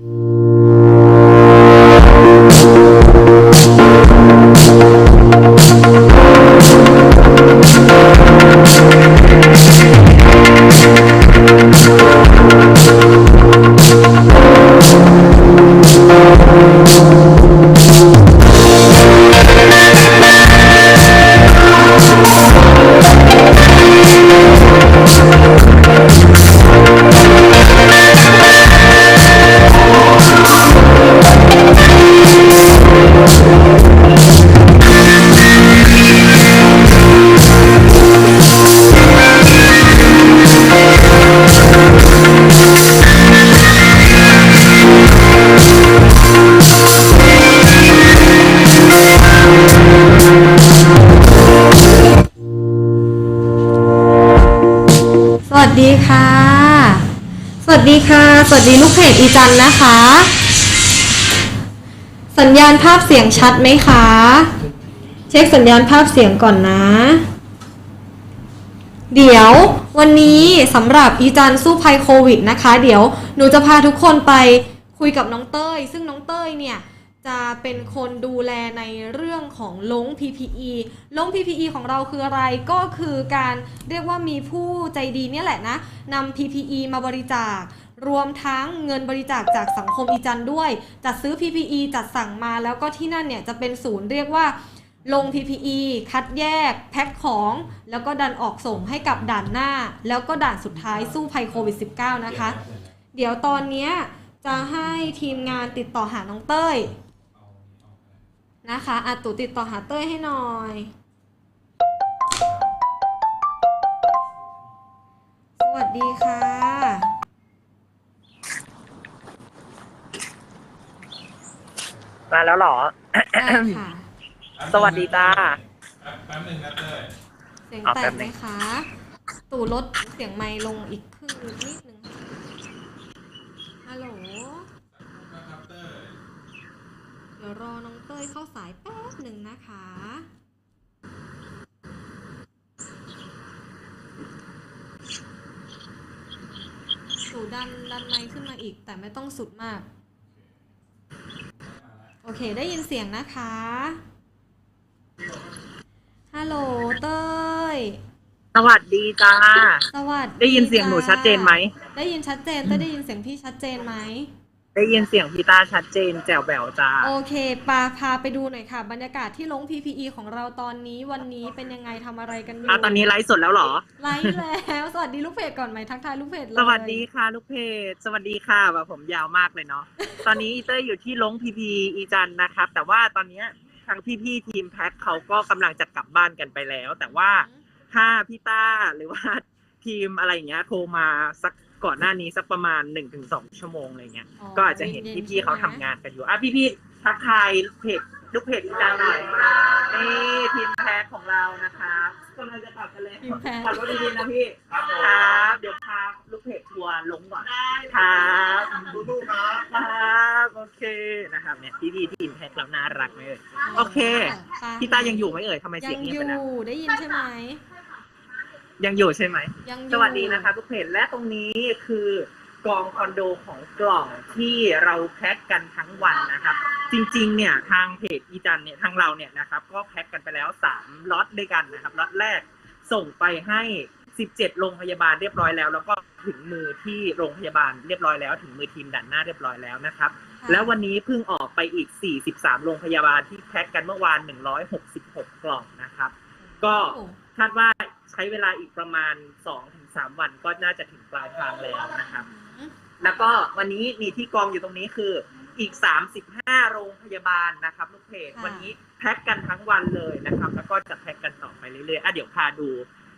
ส ดีค่ะ สวัสดีลูกเพจอีจันนะคะ สัญญาณภาพเสียงชัดไหมคะ เช็คสัญญาณภาพเสียงก่อนนะ เดี๋ยววันนี้สำหรับอีจันสู้ภัยโควิดนะคะ เดี๋ยวหนูจะพาทุกคนไปคุยกับน้องเต้ย ซึ่งน้องเต้ยเนี่ย จะเป็นคนดูแลในเรื่องของลง PPE ลง PPE ของเราคืออะไรก็คือการเรียกว่ามีผู้ใจดีเนี่ยแหละนะนำ PPE มาบริจาค รวมทั้งเงินบริจาคจากสังคมอีจันด้วย จัดซื้อ PPE จัดสั่งมาแล้วก็ที่นั่นเนี่ยจะเป็นศูนย์เรียกว่าลง PPE คัดแยก แพ็คของ แล้วก็ดันออกส่งให้กับด่านหน้า แล้วก็ด่านสุดท้ายสู้ภัยโควิด -19 นะคะ เดี๋ยวตอนนี้จะให้ทีมงานติดต่อหาน้องเต้ย นะคะอาตู่ติดต่อหาเต้ยให้หน่อย สวัสดีค่ะ มาแล้วเหรอ ได้ค่ะ สวัสดีจ้า แป๊บหนึ่งนะเต้ย เสียงเอาแตแป๊กบไหหมนึ่งคะ ตู่ลดเสียงไมค์ลงอีกครึ่งนิดนึง ฮัลโหล นะครับเต้ย เดี๋ยวรอน้องเต้ ยเข้าสายแป๊บหนึ่งนะคะตู่ดันดันไมค์ขึ้นมาอีก แต่ไม่ต้องสุดมาก โอเคได้ยินเสียงนะคะ ฮัลโหลเต้ย สวัสดีจ้า สวัสดีได้ยินเสียงหนูจ้าชัดเจนไหม ได้ยินชัดเจนเต้ยได้ยินเสียงพี่ชัดเจนไหม ได้ยินเสียงพี่ตาชัดเจนแจ๋วแบวจ้า โอเคปาพาไปดูหน่อยค่ะ บรรยากาศที่ลง PPE ของเราตอนนี้วันนี้เป็นยังไงทำอะไรกันอยู่อะตอนนี้ไลฟ์สดแล้วเหรอ ไลฟ์แล้ว สวัสดีลูกเพจก่อนไหมทักทายลูกเพจเลยสวัสดีค่ะลูกเพจ สวัสดีค่ะแบบผมยาวมากเลยเนาะ ตอนนี้อีเต้ยอยู่ที่ลงพีพีอีจันนะครับ แต่ว่าตอนเนี้ยทางพี่ๆทีมแพ็คเขาก็กำลังจะกลับบ้านกันไปแล้ว แต่ว่าถ้าพี่ต้าหรือว่าทีมอะไรอย่างเงี้ยโทรมาสัก ก่อนหน้านี้สักประมาณหนึ่งถึงสองชั่วโมงอะไรเงี้ย ก็อาจจะเห็นพี่ๆเขาทำงานกันอยู่อะพี่ๆทักทายเพจลูกเพจอีจันหน่อยนี่ทีมแพ็คของเรานะครับกำลังจะกลับกันเลยทีมแพ็คขับรถดีๆนะพี่ครับเดี๋ยวพาลูกเพจทัวร์ลงก่อนครับดูๆครับครับโอเคนะครับเนี่ยพี่พี่ๆทีมแพ็คเราน่ารักไหมเอ่ยโอเคไปพี่ตายังอยู่ไหมเอ่ยทำไมยัเสียงงเงียอบไปนะยู่ได้ยินใช่ไหม ยังอยู่ใช่ไหม ยังอยู่ สวัสดีนะคะทุกเพจและตรงนี้คือกองคอนโดของกล่องที่เราแพ็คกันทั้งวันนะครับ จริงๆ เนี่ยทางเพจอีจันเนี่ยทางเราเนี่ยนะครับ ก็แพ็คกันไปแล้วสามล็อตด้วยกันนะครับล็อตแรกส่งไปให้ 17 โรงพยาบาลเรียบร้อยแล้ว แล้วก็ถึงมือที่โรงพยาบาลเรียบร้อยแล้วถึงมือทีมด่านหน้าเรียบร้อยแล้วนะครับ ค่ะ แล้ววันนี้เพิ่งออกไปอีก 43 โรงพยาบาลที่แพ็คกันเมื่อวาน 166 กล่องนะครับ ก็ โอ้ คาดว่า ใช้เวลาอีกประมาณ2-3วันก็น่าจะถึงปลายทางแล้วนะครับ แล้วก็วันนี้มีที่กองอยู่ตรงนี้คืออีก 35 โรงพยาบาลนะครับลูกเพจค่ะวันนี้แพ็คกันทั้งวันเลยนะครับ แล้วก็จะแพ็คกันต่อไปเรื่อยๆอะเดี๋ยวพาดู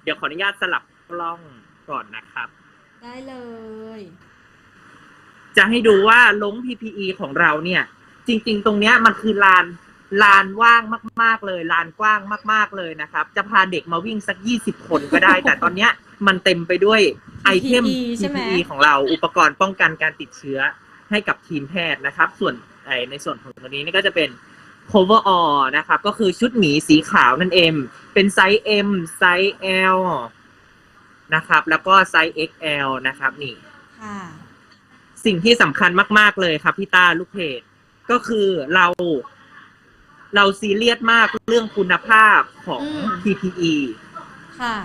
เดี๋ยวขออนุญาตสลับกล้องก่อนนะครับ ได้เลย จะให้ดูว่าลง PPE ของเราเนี่ย จริง ๆ ตรงเนี้ยมันคือลาน ลานว่างมาก ๆเลย ลานกว้างมาก ๆเลยนะครับ จะพาเด็กมาวิ่งสัก20คนก็ได้ แต่ตอนเนี้ยมันเต็มไปด้วยไอเทม PPE ใช่ไหม PPE ของเราอุปกรณ์ป้องกันการติดเชื้อให้กับทีมแพทย์นะครับ ส่วนไอ้ในส่วนของตัวนี้นี่ก็จะเป็น coverall นะครับ ก็คือชุดหมีสีขาวนั่นเอง เป็นไซส์ M ไซส์ L นะครับ แล้วก็ไซส์ XL นะครับนี่ ค่ะ สิ่งที่สำคัญมาก ๆ เลยครับพี่ตาลูกเพจก็คือเรา เราซีเรียสมากเรื่องคุณภาพของ อืม PPE ค่ะ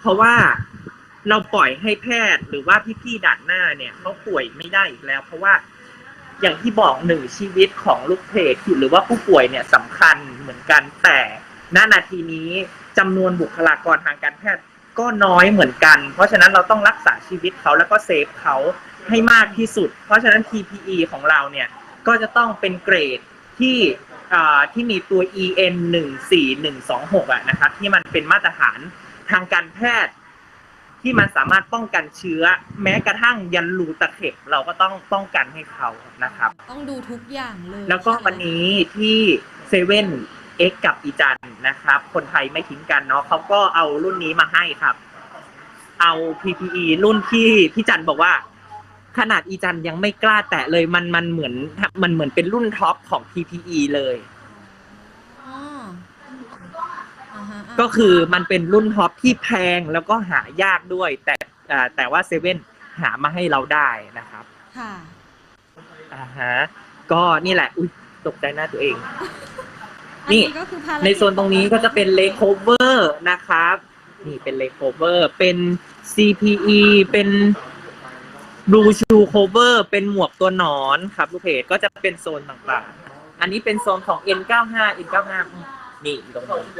เพราะว่าเราปล่อยให้แพทย์หรือว่าพี่ๆด่านหน้าเนี่ยเขาป่วยไม่ได้อีกแล้ว เพราะว่าอย่างที่บอกหนึ่งชีวิตของลูกเพจหรือว่าผู้ป่วยเนี่ยสำคัญเหมือนกันแต่ณนาทีนี้จำนวนบุคลากรทางการแพทย์ก็น้อยเหมือนกัน เพราะฉะนั้นเราต้องรักษาชีวิตเขาแล้วก็เซฟเขาให้มากที่สุด เพราะฉะนั้น PPE ของเราเนี่ยก็จะต้องเป็นเกรด ที่อ่าที่มีตัว EN 1 4 1 2 6อะนะครับที่มันเป็นมาตรฐานทางการแพทย์ ที่มันสามารถป้องกันเชื้อ แม้กระทั่งยันรูตะเข็บเราก็ต้องป้องกันให้เขานะครับ ต้องดูทุกอย่างเลย แล้วก็ใช่ไหมวันนี้ที่เซเว่นเอ็กกับอีจันนะครับ คนไทยไม่ทิ้งกันเนาะเขาก็เอารุ่นนี้มาให้ครับ เอา PPE รุ่นที่พี่จันบอกว่า ขนาดอีจันยังไม่กล้าแตะเลยมันมันเหมือนมันเหมือนเป็นรุ่นท็อปของ PPE เลยอ๋ออ่าฮะอ่าก็คือมันเป็นรุ่นท็อปที่แพงแล้วก็หายากด้วย แต่อ่าแต่ว่าเซเว่นหามาให้เราได้นะครับ ค่ะอ่าฮะก็นี่แหละ อุ้ยตกใจหน้าตัวเองอันนี่นี้ก็คือภารกิจในโซนตรงนี้ก็จะเป็นเลโคเวอร์นะครับ นี่เป็นเลโคเวอร์เป็น CPE เป็น บลูชูโคเวอร์เป็นหมวกตัวหนอนครับลูกเพจก็จะเป็นโซนต่างๆ อันนี้เป็นโซนของ N95 N95 นี่อยู่ตรงนี้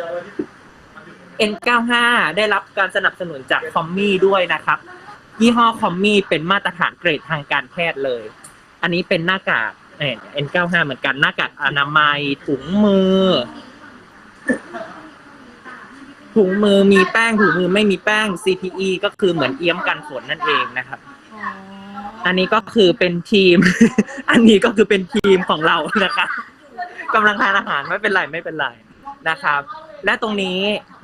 N95 ได้รับการสนับสนุนจากคอมมี่ด้วยนะครับ ยี่ห้อคอมมี่เป็นมาตรฐานเกรดทางการแพทย์เลย อันนี้เป็นหน้ากากเอ่อ N95 เหมือนกันหน้ากากอนามัยถุงมือ ถุงมือมีแป้งถุงมือไม่มีแป้ง CPE ก็คือเหมือนเอี้ยมกันฝนนั่นเองนะครับ อ๋ออันนี้ก็คือเป็นทีม อันนี้ก็คือเป็นทีมของเรานะครับกำลังทานอาหารไม่เป็นไรไม่เป็นไรนะครับ และตรงนี้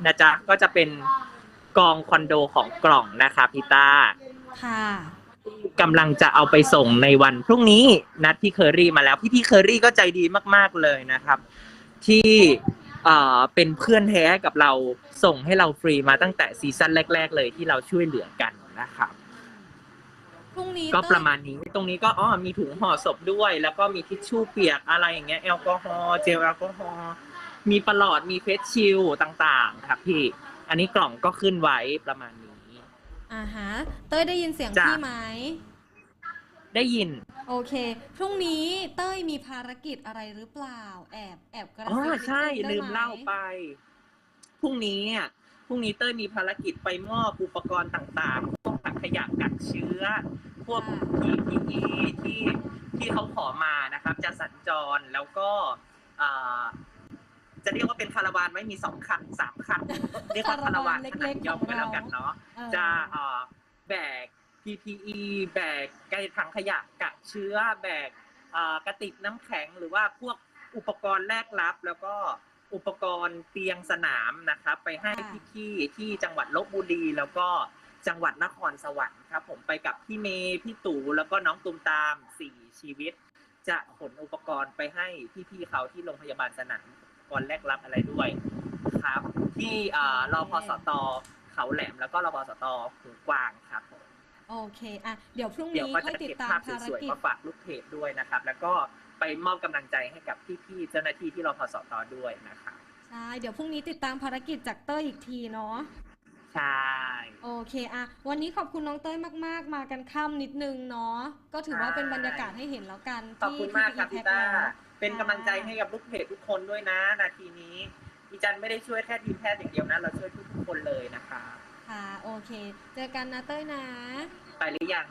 นะจ๊ะก็จะเป็นกองคอนโดของกล่องนะครับพี่ต้าค่ะกำลังจะเอาไปส่งในวันพรุ่งนี้นัดพี่เคอรี่มาแล้วพี่พี่ๆเคอรี่ก็ใจดีมาก ๆเลยนะครับ ที่เอ่อเป็นเพื่อนแท้กับเราส่งให้เราฟรีมาตั้งแต่ซีซั่นแรก ๆ เลยที่เราช่วยเหลือกันนะครับ พรุ่งนี้ก็เต้ยประมาณนี้ตรงนี้ก็อ๋อมีถุงห่อศพด้วย แล้วก็มีทิชชู่เปียกอะไรอย่างเงี้ยแอลกอฮอล์เจลแอลกอฮอล์มีประหลอดมีเฟสชิลต่างๆครับพี่ อันนี้กล่องก็ขึ้นไว้ประมาณนี้อ่าฮะเต้ยได้ยินเสียงจ้ะพี่ไหมได้ยิน โอเค พรุ่งนี้เต้ยมีภารกิจอะไรหรือเปล่า แอบแอบกระอ๋อซิบนิดใช่นึงได้ลืมไหเล่าไปพรุ่งนี้เนี่ยพรุ่งนี้เต้ยมีภารกิจไปมอบอุปกรณ์ต่างๆพวก ถังขยะกักเชื้อ พวก PPE ที่ที่เขาขอมานะครับ จะสัญจรแล้วก็อ่าจะเรียกว่าเป็นคาราวานไหม่มีสองคันสามคันเรียกว่าคาราวานขนาดย่อมก็แล้วกันเนาะเออจะเอ่อแบก PPE แบกไกถังขยะกักเชื้อ แบกเอ่อกระติกน้ำแข็งหรือว่าพวกอุปกรณ์แลกรับ แล้วก็อุปกรณ์เตียงสนามนะครับ ไปให้พี่ๆที่จังหวัดลบบุรีแล้วก็ จังหวัดนครสวรรค์ครับผมไปกับพี่เมย์พี่ตู่แล้วก็น้องตุมตามสี่ชีวิต จะขนอุปกรณ์ไปให้พี่ๆเขาที่โรงพยาบาลสนามอุปกรณ์แลกรับอะไรด้วยครับ ที่เอ่อรอพสตเขาแหลมแล้วก็รอพสตหูกวางครับผมโอเคอะเดี๋ยวพรุ่งเดี๋ยวนี้ก็ค่อจะยติดเก็บตามภาพภารสวยกิๆจมาฝากลูกเพจด้วยนะครับ แล้วก็ไปมอบกำลังใจให้กับพี่ๆเจ้าหน้าที่ที่รอพสตด้วยนะครับใช่เดี๋ยวพรุ่งนี้ติดตามภารกิจจากเต้ยอีกทีเนาะ ใช่ โอเคอะวันนี้ขอบคุณน้องเต้ยมาก ๆ มากันค่ำนิดนึงเนาะก็ถือว่าเป็นบรรยากาศให้เห็นแล้วกันขอบคุณมากครับที่พี่ต้า PPE Pack เป็นกำลังใจให้กับลูกเพจทุกคนด้วยนะ นาทีนี้อีจันไม่ได้ช่วยแค่ทีมแพทย์อย่างเดียวนะ เราช่วยทุกๆคนเลยนะคะค่ะโอเค เจอกันนะเต้ยนะ ไปหรือยัง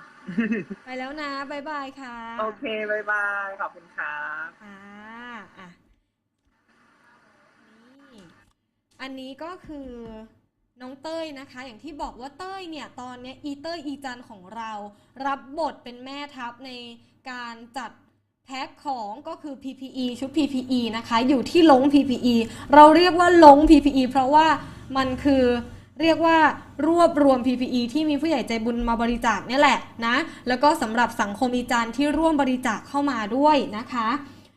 ไปแล้วนะบ๊ายบายค่ะ โอเคบายบายขอบคุณครับค่ะอะนี่อันนี้ก็คือ น้องเต้ยนะคะ อย่างที่บอกว่าเต้ยเนี่ยตอนนี้อีเต้ยอีจันของเรา รับบทเป็นแม่ทัพในการจัดแพ็คของก็คือ PPE ชุด PPE นะคะ อยู่ที่ลง PPE เราเรียกว่าลง PPE เพราะว่ามันคือเรียกว่ารวบรวม PPE ที่มีผู้ใหญ่ใจบุญมาบริจาคนี่แหละนะ แล้วก็สำหรับสังคมอีจันที่ร่วมบริจาคเข้ามาด้วยนะคะ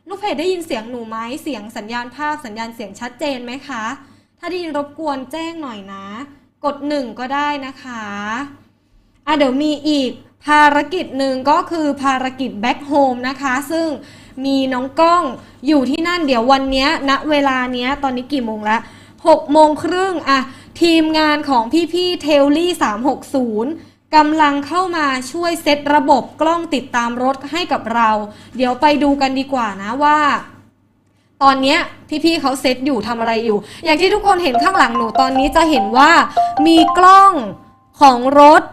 ลูกเพจได้ยินเสียงหนูไหมเสียงสัญญาณภาพสัญญาณเสียงชัดเจนไหมคะ ถ้าได้ยินรบกวนแจ้งหน่อยนะ กดหนึ่งก็ได้นะคะอะเดี๋ยวมีอีกภารกิจหนึ่งก็คือภารกิจ back home นะคะ ซึ่งมีน้องกล้องอยู่ที่นั่นเดี๋ยววันนี้ยณเวลาเนี้ยตอนนี้กี่โมงล้ว6โมงครึ่งอะทีมงานของพี่ๆเทลลี่ 360กำลังเข้ามาช่วยเซตระบบกล้องติดตามรถให้กับเรา เดี๋ยวไปดูกันดีกว่านะว่า ตอนเนี้ยพี่ๆเขาเซตอยู่ทำอะไรอยู่ อย่างที่ทุกคนเห็นข้างหลังหนูตอนนี้จะเห็นว่ามีกล้องของรถ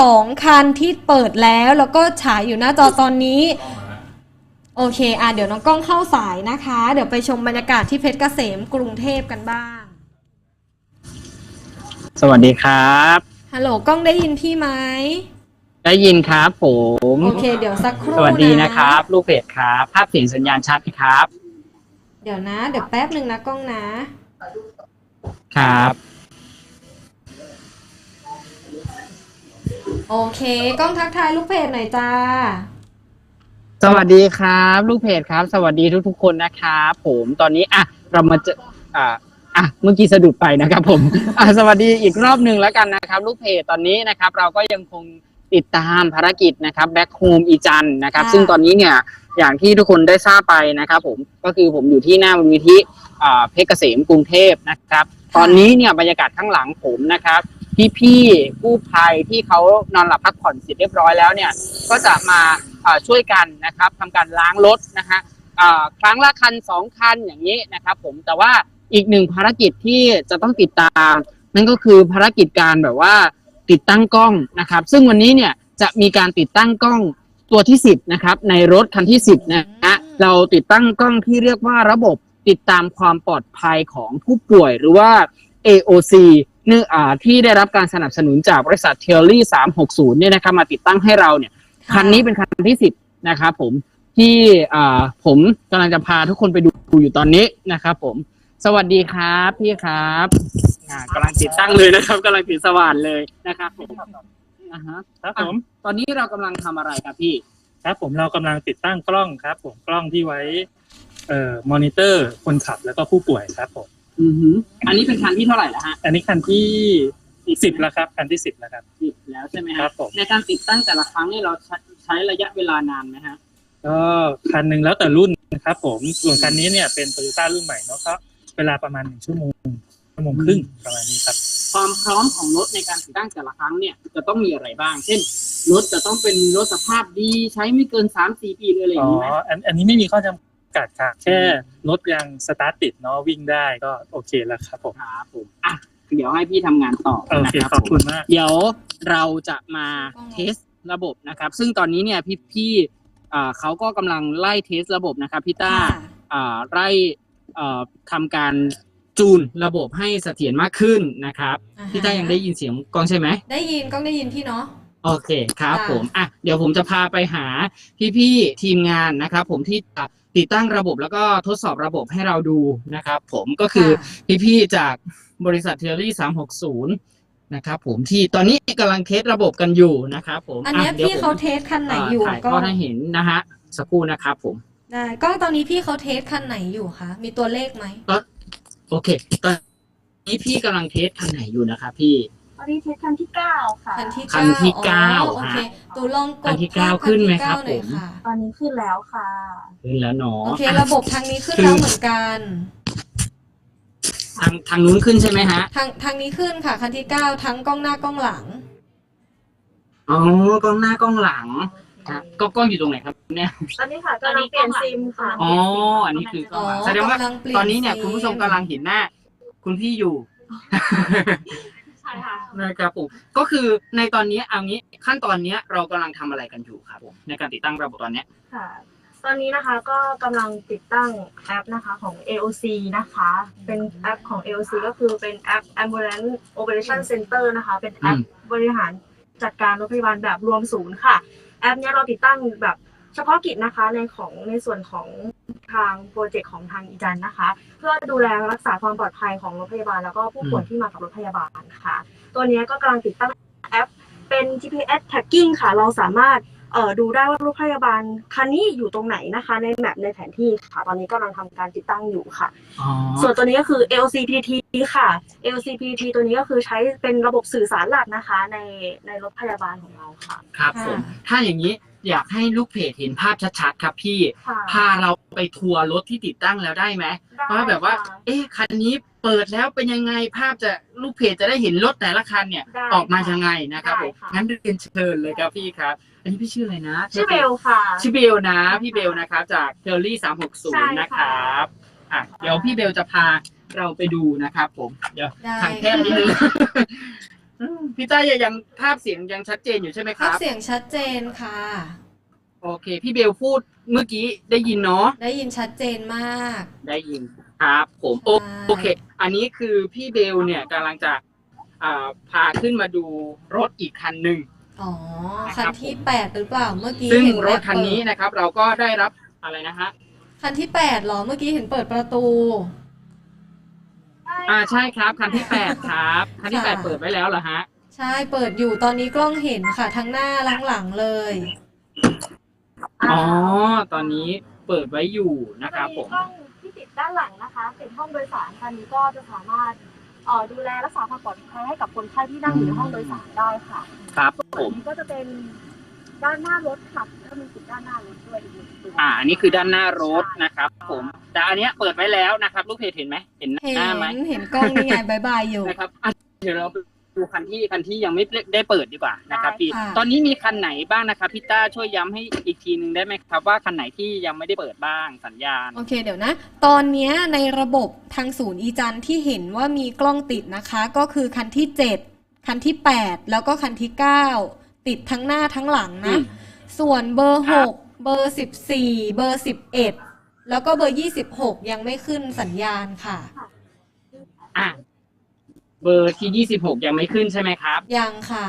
สองคันที่เปิดแล้ว แล้วก็ฉายอยู่หน้าจอตอนนี้กล้องมาแล้วโอเคอะเดี๋ยวน้องกล้องเข้าสายนะคะ เดี๋ยวไปชมบรรยากาศที่เพชรเกษมกรุงเทพกันบ้าง สวัสดีครับ ฮัลโหลกล้องได้ยินพี่ไหมได้ยินครับผม โอเค เดี๋ยวสักครู่สวัสดีนะครับ ลูกเพจครับ ภาพเสียงสัญญาณชัดไหมครับ เดี๋ยวนะ เดี๋ยวแป๊บหนึ่งนะกล้องนะ ครับ โอเค กล้องทักทายลูกเพจหน่อยจ้า สวัสดีครับ ลูกเพจครับ สวัสดีทุกๆคนนะครับผมตอนนี้อะเรามาเจออ่าอะเมื่อกี้สะดุดไปนะครับผมอะสวัสดีอีกรอบหนึ่งแล้วกันนะครับ ลูกเพจตอนนี้นะครับ เราก็ยังคงติดตามภารกิจนะครับแบ็คโฮมอีจันนะครับ ค่ะ ซึ่งตอนนี้เนี่ย อย่างที่ทุกคนได้ทราบไปนะครับผมก็คือผมอยู่ที่หน้ามูลนิธิเพชรเกษมกรุงเทพนะครับ ตอนนี้เนี่ยบรรยากาศข้างหลังผมนะครับพี่ๆกู้ภัยที่เขานอนหลับพักผ่อนเสร็จเรียบร้อยแล้วเนี่ยก็จะมาช่วยกันนะครับทำการล้างรถนะฮะครั้งละคันสองคันอย่างนี้นะครับ ผมแต่ว่าอีกหนึ่งภารกิจที่จะต้องติดตาม นั่นก็คือภารกิจการแบบว่าติดตั้งกล้องนะครับ ซึ่งวันนี้เนี่ยจะมีการติดตั้งกล้อง ตัวที่10นะครับ ในรถคันที่10นะฮะเราติดตั้งกล้องที่เรียกว่าระบบติดตามความปลอดภัยของผู้ป่วยหรือว่า AOC เนื่องอ่าที่ได้รับการสนับสนุนจากบริษัทเทลลี่360เนี่ยนะครับมาติดตั้งให้เราเนี่ยคันนี้เป็นคันที่สิบนะครับผมที่อ่าผมกำลังจะพาทุกคนไปดูอยู่ตอนนี้นะครับผม สวัสดีครับพี่ครับอ่ากำลังติดตั้งเลยนะครับกำลังติดสว่านเลยนะครับผม อ่าฮะครับผม ตอนนี้เรากำลังทำอะไรครับพี่ ครับผมเรากำลังติดตั้งกล้องครับ ผมกล้องที่ไว้เอ่อมอนิเตอร์คนขับแล้วก็ผู้ป่วยครับผมอือหืออันนี้เป็นคันที่เท่าไหร่แล้วฮะอันนี้คันที่สิบแล้วครับคันที่สิบแล้วครับ สิบแล้วใช่ไหมคฮะรับผม ในการติดตั้งแต่ละครั้งนี่เราใช้ใช้ระยะเวลานานไหมฮะ ก็คันหนึ่งแล้วแต่รุ่นนะครับผมส่วนคันนี้เนี่ยเป็นโตโยต้ารุ่นใหม่เนาะก็เวลาประมาณหนึ่งชั่วโมง ชั่วโมงครึ่งประมาณนี้ครับ ความพร้อมของรถในการติดตั้งแต่ละครั้งเนี่ยจะต้องมีอะไรบ้าง เช่นรถจะต้องเป็นรถสภาพดีใช้ไม่เกินสามสี่ปีเลยอะไรอย่าอ๋งอนี้ไหมอันอันนี้ไม่มีข้อจำกัดค่ะ แค่รถยังสตาร์ทติดเนาะวิ่งได้ก็โอเคแล้วครับผม ครับผมอะเดี๋ยวให้พี่ทำงานต่อโอนะเค ครับขอบผคุม ณมาก เดี๋ยวเราจะมาเทสระบบนะครับ ซึ่งตอนนี้เนี่ยพี่พี่ๆอ่าเขาก็กำลังไล่เทสระบบนะครับพี่ต้าค่ะอ่าไล่เอ่อทำการ จูนระบบให้เสถียรมากขึ้นนะครับ อ่าฮะ พี่ต้ายังได้ยินเสียงกล้องใช่ไหม ได้ยินกล้องได้ยินพี่เนาะ โอเคครับค่ะ ผมอะเดี๋ยวผมจะพาไปหาพี่ๆทีมงานนะครับ ผมที่จะติดตั้งระบบแล้วก็ทดสอบระบบให้เราดูนะครับ ผมก็คือค่ะพี่ๆจากบริษัทเทอรี่360นะครับผมที่ตอนนี้กำลังเทสระบบกันอยู่นะครับผมอันเนี้ยะดี๋ยวพี่เขาผมเทสคันไหนอยู่ถ่ายก็ทอดให้เห็นนะฮะสักครู่นะครับผมได้กล้องตอนนี้พี่เขาเทสคันไหนอยู่คะมีตัวเลขไหม โอเค ตอนนี้พี่กำลังเทสคันไหนอยู่นะครับพี่ ตอนนี้เทสคันที่เก้าค่ะ คันที่คันที่เก้าเก้าอ๋อโอเคฮะตูลองกคัดนที่เก้าภพขึ้นไหมคัที่ครับเก้าหน่อยผมค่ะตอนนี้ขึ้นแล้วค่ะ ขึ้นแล้วเนาะโอเคอะระบบทางนี้ขึ้นคือแล้วเหมือนกัน ทางทางนู้นขึ้นใช่ไหมฮะ ทางทางนี้ขึ้นค่ะ คันที่เก้าทั้งกล้องหน้ากล้องหลัง อ๋อกล้องหน้ากล้องหลัง ครับก็กล้องอยู่ตรงไหนครับเนี่ย ตอนนี้ค่ะกำลังเปลี่ยนซิมค่ะอ๋อ อันนี้คืออ๋อแสดงว่ากำลังเปลี่ยนตอนนี้เนี่ยซิมคุณผู้ชมกำลังเห็นหน้า คุณพี่อยู่ ใช่ค่ะนะครับผมก็คือในตอนนี้เอางี้ขั้นตอนเนี้ยเรากำลังทำอะไรกันอยู่ครับผมในการติดตั้งระบบตอนเนี้ย ค่ะ ตอนนี้นะคะก็กำลังติดตั้งแอปนะคะของ AOC นะคะ เป็นแอปของ AOC ก็คือเป็นแอป Ambulance Operation Center นะคะ เป็นแอปบริหารจัดการรถพยาบาลแบบรวมศูนย์ค่ะ แอปเนี้ยเราติดตั้งแบบเฉพาะกิจนะคะในของในส่วนของทางโปรเจกต์ของทางอีจันนะคะ เพื่อดูแลรักษาความปลอดภัยของรถพยาบาลแล้วก็ผู้ป่วยที่มากับรถพยาบาลค่ะ ตัวเนี้ยก็กำลังติดตั้งแอปเป็น GPS tracking ค่ะ เราสามารถ เอ่อดูได้ว่ารถพยาบาลคันนี้อยู่ตรงไหนนะคะ ในแมปในแผนที่ค่ะ ตอนนี้กำลังทำการติดตั้งอยู่ค่ะ อ๋อส่วนตัวนี้ก็คือ LCPT ค่ะ LCPT ตัวนี้ก็คือใช้เป็นระบบสื่อสารหลักนะคะ ในในรถพยาบาลของเราค่ะ ครับผม ถ้าอย่างนี้อยากให้ลูกเพจเห็นภาพชัดๆ ครับพี่ ค่ะพาเราไปทัวร์รถที่ติดตั้งแล้วได้ไหมได้ว่าแบบว่าค่ะ เอ๊ะ คันนี้ เปิดแล้วเป็นยังไงภาพจะลูกเพจจะได้เห็นรถแต่ละคันเนี่ย ได้ออกมายังไงนะครับได้ผมค่ะ งั้นเรียนเชิญเลยครับพี่ครับ อันนี้พี่ชื่ออะไรนะชื่อเบลค่ะ ชื่อเบลนะพี่เบลนะครับจากเทอรี่สามหกศูใช่นย์นะคค่ะรับอะเดี๋ยวพี่เบลจะพาเราไปดูนะครับผมเดี๋ยวได้ถ่ายแค่นี้นึงอืมพี่ต้ายังภาพเสียงยังชัดเจนอยู่ใช่ไหมคภาพรับเสียงชัดเจนค่ะ โอเค พี่เบลพูดเมื่อกี้ได้ยินเนาะได้ยินชัดเจนมาก ได้ยิน ครับผมโอใช่โอเค อันนี้คือพี่เบลเนี่ยกำลังจะอ่าพาขึ้นมาดูรถอีกคันหนึ่งอ๋อนะคคัรันบที่ผมแปดหรือเปล่าเมื่อกี้ซึ่งเห็นรถคันนี้เปิดนะครับ เราก็ได้รับอะไรนะฮะคันที่แปดเหรอเมื่อกี้เห็นเปิดประตู อ่าใช่ครับ คันที่แปดครับ คันที่แปดค่ะเปิดไว้แล้วเหรอฮะ ใช่เปิดอยู่ตอนนี้กล้องเห็นค่ะ ทั้งหน้าทั้งหลังเลย อ๋อ ตอนนี้เปิดไว้อยู่นะครับผมกล้องที่ติ ดด้านหลังนะคะเป็นห้องโดยสารคันนี้ก็จะสามารถเอ่อดูแลรักษาความปลอดภัยให้กับคนไข้ที่นั่งอยู่ในห้องโดยสารได้ค่ะครับผส่วนมนี้ก็จะเป็นด้านหน้ารถค่ะก็มีติดด้านหน้ารถด้วยอีกหนึ่งตัวอ่าอันนี้คือด้านหน้ารถนะครับ ผม แต่อันเนี้ยเปิดไว้แล้วนะครับ ลูกเพจเห็นไหมเห็นเห็นหน้าไหมเห็นกล้องนี่ไงบายบายอยู่นะครับอะเดี๋ยวเราไป ดูคันที่คันที่ยังไม่ได้เปิดดีกว่านะครับพี่ค่ะตอนนี้มีคันไหนบ้างนะครับพี่ต้าช่วยย้ำให้อีกทีหนึ่งได้ไหมครับว่าคันไหนที่ยังไม่ได้เปิดบ้างสัญญาณ โอเคเดี๋ยวนะ ตอนเนี้ยในระบบทางศูนย์อีจันที่เห็นว่ามีกล้องติดนะคะ ก็คือคันที่ 7 คันที่ 8 แล้วก็คันที่ 9 ติดทั้งหน้าทั้งหลังอืนะมส่วนเบอร์ครับ6เบอร์ 14 เบอร์ 11 แล้วก็เบอร์ 26 ยังไม่ขึ้นสัญญาณค่ะอะ เบอร์ที่ยี่สิบหกยังไม่ขึ้นใช่ไหมครับ ยังค่ะ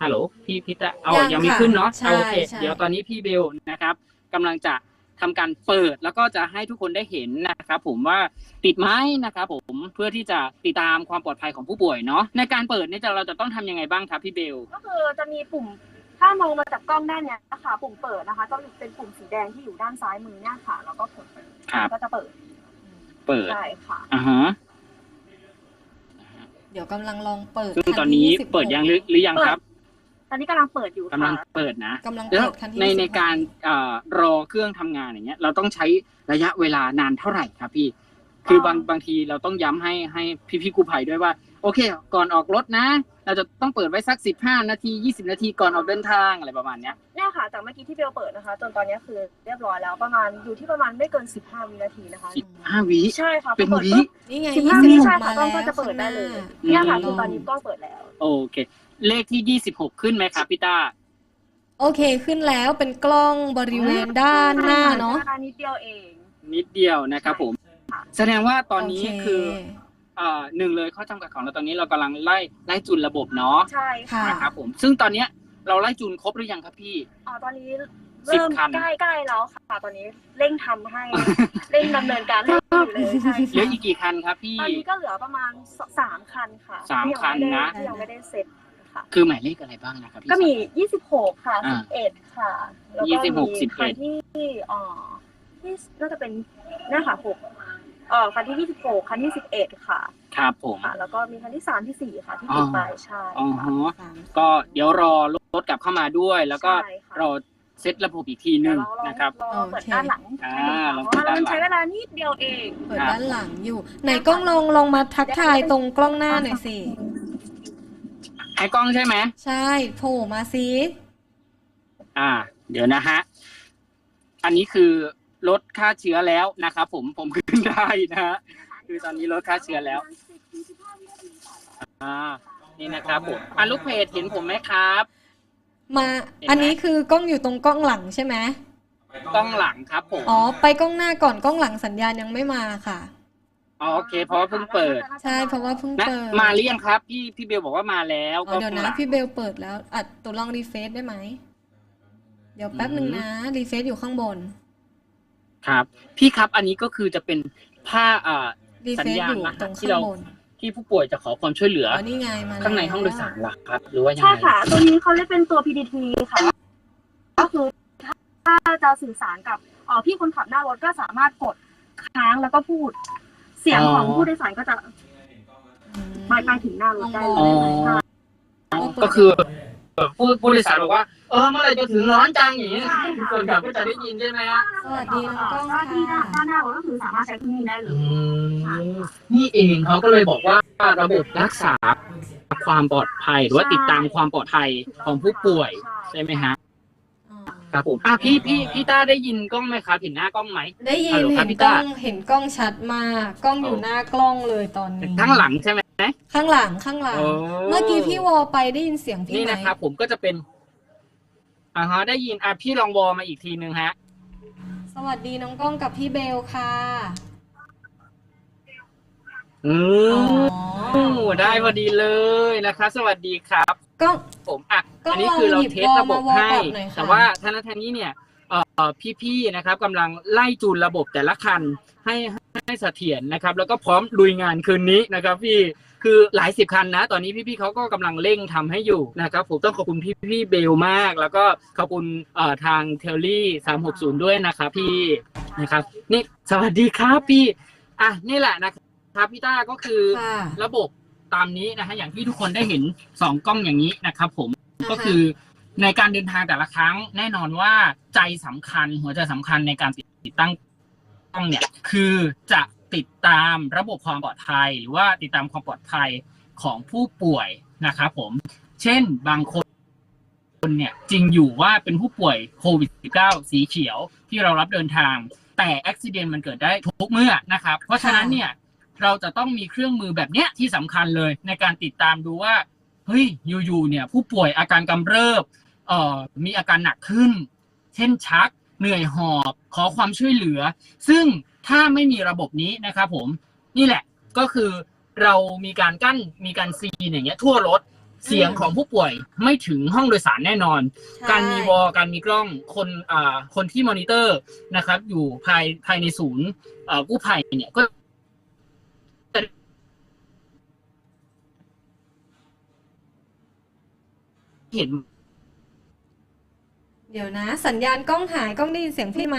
ฮัลโหล พี่พี่ต้าเอายังยังไม่ค่ะขึ้นเนาะใช่เอาโอเค ใช่ เดี๋ยวตอนนี้พี่เบลนะครับกำลังจะทำการเปิดแล้วก็จะให้ทุกคนได้เห็นนะครับผมว่าติดไหมนะครับผมเพื่อที่จะติดตามความปลอดภัยของผู้ป่วยเนาะในการเปิดเนี่ยจะเราจะต้องทำยังไงบ้างครับพี่เบล ก็คือจะมีปุ่มถ้ามองมาจากกล้องด้านเนี้ยนะคะปุ่มเปิดนะคะก็เป็นปุ่มสีแดงที่อยู่ด้านซ้ายมือเนี่ยค่ะ แล้วก็กดครับ ก็จะเปิดเปิดใช่ค่ะ อ่าฮะ เดี๋ยวกำลังลองเปิดซึ่งคัตอนนี้ที่26เปิดยังหรือหรือยังครับตอนนี้กำลังเปิดอยู่กำลังค่ะเปิดนะ กำลังแล้วเปิดคันที่ใน26ในการเอ่อรอเครื่องทำงานอย่างเงี้ย เราต้องใช้ระยะเวลานานเท่าไหร่ครับพี่ คือบางบางทีเราต้องย้ำให้ให้พี่พี่ๆกู้ภัยด้วยว่า โอเค ก่อนออกรถนะ เราจะต้องเปิดไว้สักสิบห้านาทียี่สิบนาทีก่อนออกเดินทางอะไรประมาณเนี้ยเนี่ยค่ะจากเมื่อกี้ที่เบลเปิดนะคะ จนตอนนี้คือเรียบร้อยแล้วประมาณอยู่ที่ประมาณไม่เกิน15วินาทีนะคะสิบห้าวิใช่ค่ะเป็นพอปิดวิปุ๊บนี่ไง15วิ26ใช่ค่ะมากล้องแล้วก็จะเปิดได้เลยอืมเนี่ยค่ะคือตอนนี้กล้องเปิดแล้ว โอเค เลขที่ยี่สิบหกขึ้นไหมครับพี่ต้าโอเคขึ้นแล้วเป็นกล้องบริเวณด้านหน้าเนาะอันนี้เดียวเอง นิดเดียวนะครับผมค่ะแสดงว่าตอนนี้โเคือเอ่อ หนึ่งเลยข้อจำกัดของเราตอนนี้เรากำลังไล่ไล่จูนระบบเนาะใช่ค่ะค่ะนะครับผมซึ่งตอนเนี้ยเราไล่จูนครบหรือยังครับพี่อ๋อตอนนี้สิบเริ่มคันใกล้ใกล้ๆแล้วค่ะ ตอนนี้เร่งทำให้เร่งดำเนินการให้อยู่เลยใช่เหลือค่ะอีกกี่คันครับพี่ตอนนี้ก็เหลือประมาณสามคันค่ะสามที่ยังคันไม่ได้นะที่ยังไม่ได้เสร็จค่ะคือหมายเลขอะไรบ้างนะครับพี่ก็มี26ค่ะอ่า11ค่ะแล้วก็ยี่สิบหกมีสิบเอ็คัดนที่เอ่อที่น่าจะเป็นเนี่ยค่ะ6 เอ่อคันที่ 26 คันที่ 11 ค่ะครับผมค่ะ แล้วก็มีคันที่3ที่4ค่ะ ที่อ๋อติดไปใช่อ๋อค่ะฮะสามก็เดี๋ยวรอรถกลับเข้ามาด้วย แล้วก็ใช่ค่ะรอเซตระบบอีกทีหเดี๋นึ่ยวงเราลองนะครับรอเปิดด้านหลังอ่าให้ดูค่ะลองเพเปิดราะว่าด้านหลัง มันใช้เวลานิดเดียวเอง เปิดด้านหลังอยู่ ไหนกล้องลองลองมาทักทายตรงกล้องหน้าหน่อยสิ ไอ้กล้องใช่ไหมใช่โผล่มาสิ อ่า เดี๋ยวนะฮะ อันนี้คือ ลดค่าเชื้อแล้วนะครับผมผมขึ้นได้นะฮะคือตอนนี้ลดค่าเชื้อแล้วอ่านี่นะครับผมอะลูกเพจเห็นผมไหมครับ มาเห็นไหมอันนี้คือกล้องอยู่ตรงกล้องหลังใช่ไหมกล้องหลังครับผมอ๋อไปกล้องหน้าก่อนกล้องหลังสัญญาณยังไม่มาค่ะอ๋อโอเค เพราะว่าเพิ่งเปิดใช่เพราะว่าเพิ่งนะเปิดมาหรือยังครับ พี่พี่เบลบอกว่ามาแล้วอ๋อเดี๋ยวกล้องหนะลังพี่เบลเปิดแล้วอัดตัวลองรีเฟซได้ไหมเดี๋ยวแป๊บหนึ่งอืมนะรีเฟซอยู่ข้างบน ครับ พี่ครับอันนี้ก็คือจะเป็นผ้าอ่ารีสัเฟญซญาณอยู่รหัสตรงที่ข้างเราบนที่ผู้ป่วยจะขอความช่วยเหลืออ๋อนี่ไงมาข้างในแล้วห้องโดยสารล่ะครับ หรือว่ายังใช่ไงค่ะ ตัวนี้เขาเรียกเป็นตัว PDT ค่ะ ก็คือถ้าจะสื่อสารกับเอ่อพี่คนขับหน้ารถก็สามารถกดค้างแล้วก็พูด เสียงของผู้โดยสารก็จะไปไปถึงหน้ารถได้อ๋เลอยใช่ก็คือผู้ผู้โดยสารบอกว่า เออเมื่อไหรจะถึงร้อนจังอย่างนี้ใช่ค่ะคนขับก็จะได้ยินใช่ไหมฮะสวัสดีน้องกล้องก็ที่ด้านค่ะด้านหน้ารถก็คือสามารถใช้ที่นี่ได้เลอืยมนี่เองเขาก็เลยบอกว่าระบบรักษาความปลอดภัยหรือว่าติดตามความปลอดภัยของผู้ป่วยใช่ไหมฮะอ๋อครับผมอะพี่พี่พี่ต้าได้ยินกล้องไหมครับเห็นหน้ากล้องไหมได้ยิฮันลโหลครัเห็บนพี่กล้ต้าองเห็นกล้องชัดมาก กล้องอยู่หน้ากล้องเลยตอนนี้ข้างหลังใช่ไหมข้างหลังข้างหลังโอ้เมื่อกี้พี่วอลไปได้ยินเสียงพี่นี่ไหมนะครับผมก็จะเป็น อ่าฮะได้ยินอะพี่ลองวอลมาอีกทีนึงฮะ สวัสดีน้องกล้องกับพี่เบลค่ะ อือ๋อมได้พอดีเลยนะครับสวัสดีครับ กล้อง ผมอะก็อันนี้คือเราลองหยิบเทสระบบวอลมาวอลให้ก่อนหน่อยค่ะ แต่ว่าท่านท่านนี้เนี่ยเอ่อพี่ๆนะครับกำลังไล่จูนระบบแต่ละคันให้ให้เสถียรนะครับ แล้วก็พร้อมลุยงานคืนนี้นะครับ พี่ คือหลายสิบคันนะ ตอนนี้พี่ๆเขาก็กำลังเร่งทำให้อยู่นะครับผมต้องขอบคุณพี่ๆเบลมาก แล้วก็ขอบคุณเอ่อทางเทลลี่สามหกศูนย์ด้วยนะครับพี่นะครับนี่สวัสดีครับพี่อะนี่แหละนะครับพี่ต้าก็คือค่ะระบบตามนี้นะฮะอย่างที่ทุกคนได้เห็นสองกล้องอย่างนี้นะครับผมก็คือในการเดินทางแต่ละครั้งแน่นอนว่าใจสำคัญหัวใจสำคัญในการติดตั้งกล้องเนี่ย คือจะ ติดตามระบบความปลอดภัย หรือว่าติดตามความปลอดภัยของผู้ป่วยนะครับผม เช่นบางคนเนี่ยจริงอยู่ว่าเป็นผู้ป่วยโควิด -19 สีเขียวที่เรารับเดินทาง แต่อุบิเหตุมันเกิดได้ทุกเมื่อนะครับ เพราะฉะนั้นเนี่ยเราจะต้องมีเครื่องมือแบบเนี้ยที่สำคัญเลยในการติดตามดูว่าเฮ้ยอยู่ๆเนี่ย ผู้ป่วยอาการกำเริบเอ่อมีอาการหนักขึ้น เช่นชัก เหนื่อยหอบ ขอความช่วยเหลือ ซึ่ง ถ้าไม่มีระบบนี้นะครับผมนี่แหละก็คือเรามีการกั้นมีการซีนอย่างเงี้ยทั่วรถเสียงของผู้ป่วยไม่ถึงห้องโดยสารแน่นอนใช่การมีวอลการมีกล้องคนอ่าคนที่มอนิเตอร์นะครับ อยู่ภายภายในศูนย์เอ่อกู้ภัยเนี่ยก็จะเห็น เดี๋ยวนะ สัญญาณกล้องหายกล้องได้ยินเสียงพี่ไหม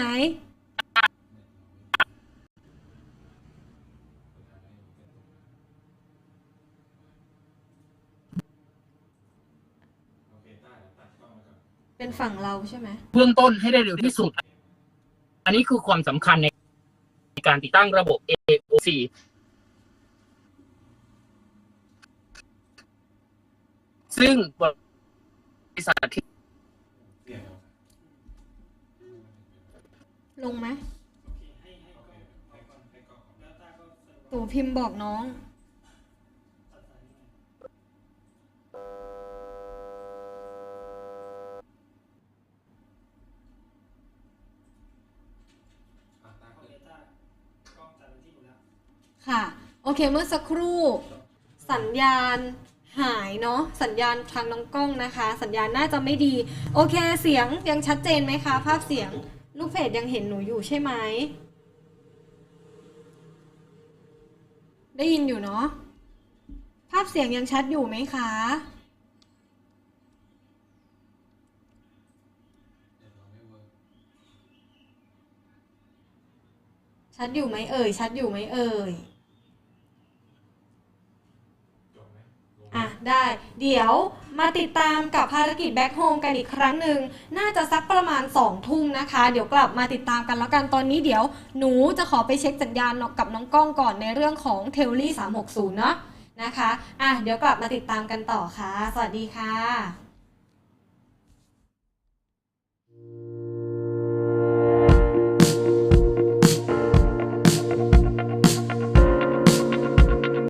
โอเคได้เดี๋ยวตัดกล้องไว้ก่อน เป็นฝั่งเราใช่ไหมเบื้องต้นให้ได้เร็วที่สุด อันนี้คือความสำคัญในการติดตั้งระบบ AOC ซึ่งบริษัทที่เสียงเราลงไหมให้ให้กล้องให้กล้องให้กล้องแล้วตาก็เสิร์ฟตู่พิมพ์บอกน้อง อะตาก็เลยตากล้องจับเป็นที่หมดแล้ว ค่ะ โอเคเมื่อสักครู่ สัญญาณหายเนาะสัญญาณทางน้องกล้องนะคะ สัญญาณน่าจะไม่ดี โอเคเสียงยังชัดเจนไหมคะ ภาพเสียงลูกเพจยังเห็นหนูอยู่ใช่ไหมได้ยินอยู่เนาะภาพเสียงยังชัดอยู่ไหมคะชัดอยู่ไหมเอ่ย ชัดอยู่ไหมเอ่ย จบไหมลง อะ ได้ เดี๋ยวมาติดตามกับภารกิจแบ็คโฮมกันอีกครั้งหนึ่ง น่าจะสักประมาณ2ทุ่มนะคะ เดี๋ยวกลับมาติดตามกันแล้วกันตอนนี้เดี๋ยวหนูจะขอไปเช็คสัญญาณกับน้องกล้องก่อนในเรื่องของเทลลี่360 เนาะนะคะ อะ เดี๋ยวกลับมาติดตามกันต่อค่ะ สวัสดีค่ะ